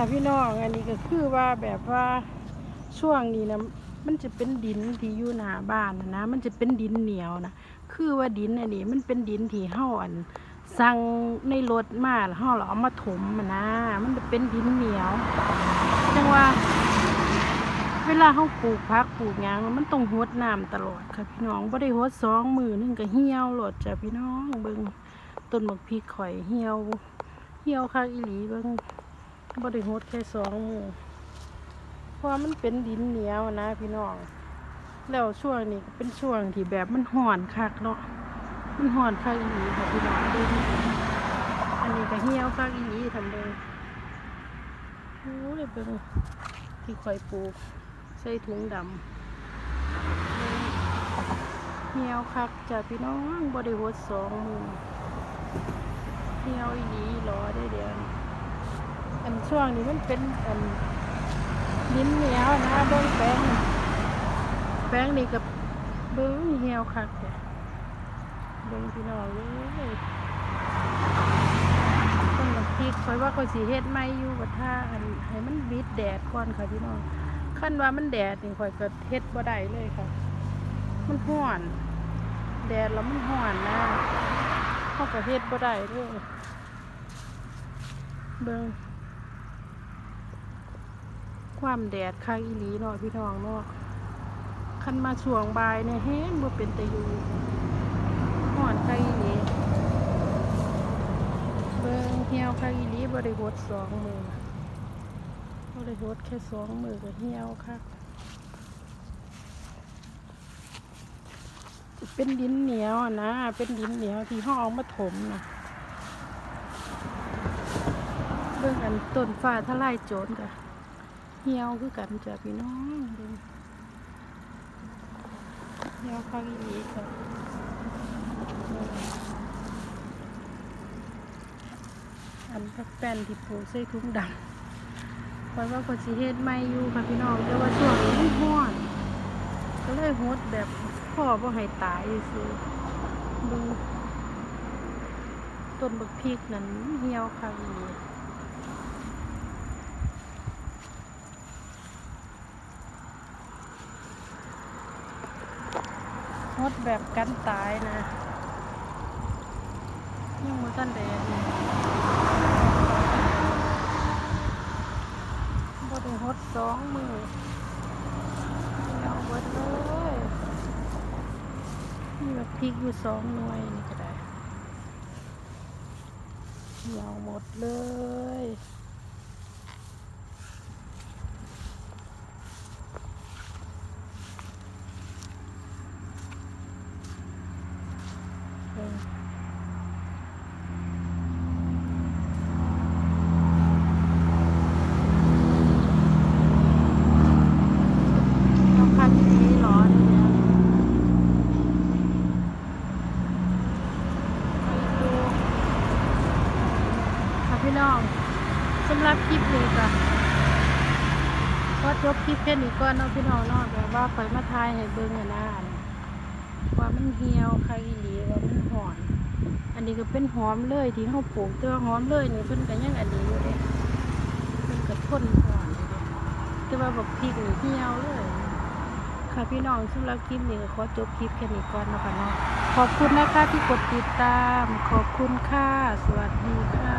ค่ะพี่น้องอันนี้ก็คือว่าแบบว่าช่วงนี้นะมันจะเป็นดินที่อยู่หน้าบ้านนะนะมันจะเป็นดินเหนียวนะคือว่าดินอันนี้มันเป็นดินที่เฮาอันสั่งในรถมาแล้วเฮาเราเอามาถมมันนะ มันจะเป็นดินเหนียวจังว่า เวลาเฮาปลูกผักปลูกยังมันต้องรดน้ำตลอดค่ะพี่น้องบ่ได้รดสองมือนึงก็เหี่ยวโลดจ้ะพี่น้องเบิ่งต้นบักพริกข่อยเหี่ยวเหี่ยวคักอีหลีเบิ่ง บริโภคแค่สองมือเพราะมันเป็นดินเหนียวนะพี่น้อง แล้วช่วงนี้ก็เป็นช่วงที่แบบมันห่อนคักเนาะ มันห่อนคักอีหลีค่ะพี่น้องดูนี่อันนี้ก็เหี่ยวคักอีหลีทำเลยโอ้ยเบิ่งที่คอยปลูกใส่ถุงดำเหี่ยวคักจ้ะพี่น้องบริโภคสองมือเหี่ยวอีหลีรอได้เดียว ช่วงนี้มันเป็นอันดินเหนียวนะเบิ้งแป้งแป้งนี่กับเบิ้งเหี่ยวคักเลยเบิ้งพี่น้องเลยต้นพริกคอยว่าคอยสีเฮ็ดไม่อยู่กับท่าอันให้มันบิดแดดก่อนค่ะพี่น้องขั้นว่ามันแดดนี่คอยก็เฮ็ดบ่ได้เลยค่ะ มันห้อนแดดแล้วมันห้อนนะเขาก็เฮ็ดบ่ได้เลยเบิ้ง ความแดดคักอีหลีเนาะพี่น้องเนาะคันมาช่วงบ่ายเนี่ยแห้งบ่เป็นตะยูห่อนคักอีหลีเบิ่งเหี่ยวคักอีหลีบ่ได้หดสองมือบ่ได้หดแค่สองมือก็เหี่ยวคักเป็นดินเหนียวนะ เป็นดินเหนียวที่ห้องมาถมนะเบิ่งอันต้นฟ้าทลายโจรกะเหี่ยวคือกันจ้ะพี่น้องเบิ่งเหี่ยวคักอีหลีค่ะอันพักแป้นที่ปูใส่ถุงดำคอยว่าก็สิเฮ็ดไม่อยู่ค่ะพี่น้องแต่ว่าช่วงนี้มันร้อนก็เลยฮดแบบพ่อบ่ให้ตายซื่อเบิ่งต้นบักพริกนั่นเหี่ยวคักอีหลี ง ดแบบกันตายนะยังมือกันแดดนี่บ่ได้ฮดสองมือเอาบดเลยมีแบบพริกอยู่สองหน่วยนี่ก็ได้เอาหมดเลยเออเอาคันนี้ร้อนเนี่ยไปดูค่ะ พี่น้องสำหรับคลิปนี้ก็ก็จบคลิปแค่นี้ก่อนเนาะพี่น้องเนาะแบบว่าคอยมาทายให้เบิ่งอะนะว่ามันเหี่ยวค่ะอีหลีว่ามันหอน อันนี้ก็เป็นหอมเลยที่เขาปลูกต่ว่าหอมเลยนี่เพิ่นก็ยังอันนี้อยู่เด้เพิ่นก็ทนหอนอยู่เด้แต่ว่าแบักพริกนี่เหี่ยวเลย ค่ะพี่น้องสำหรับคลิปนี้ก็ขอจบคลิปแค่นี้ก่อนเนาะคะเนาะขอบคุณนะคะที่กดติดตาม ขอบคุณค่ะ สวัสดีค่ะ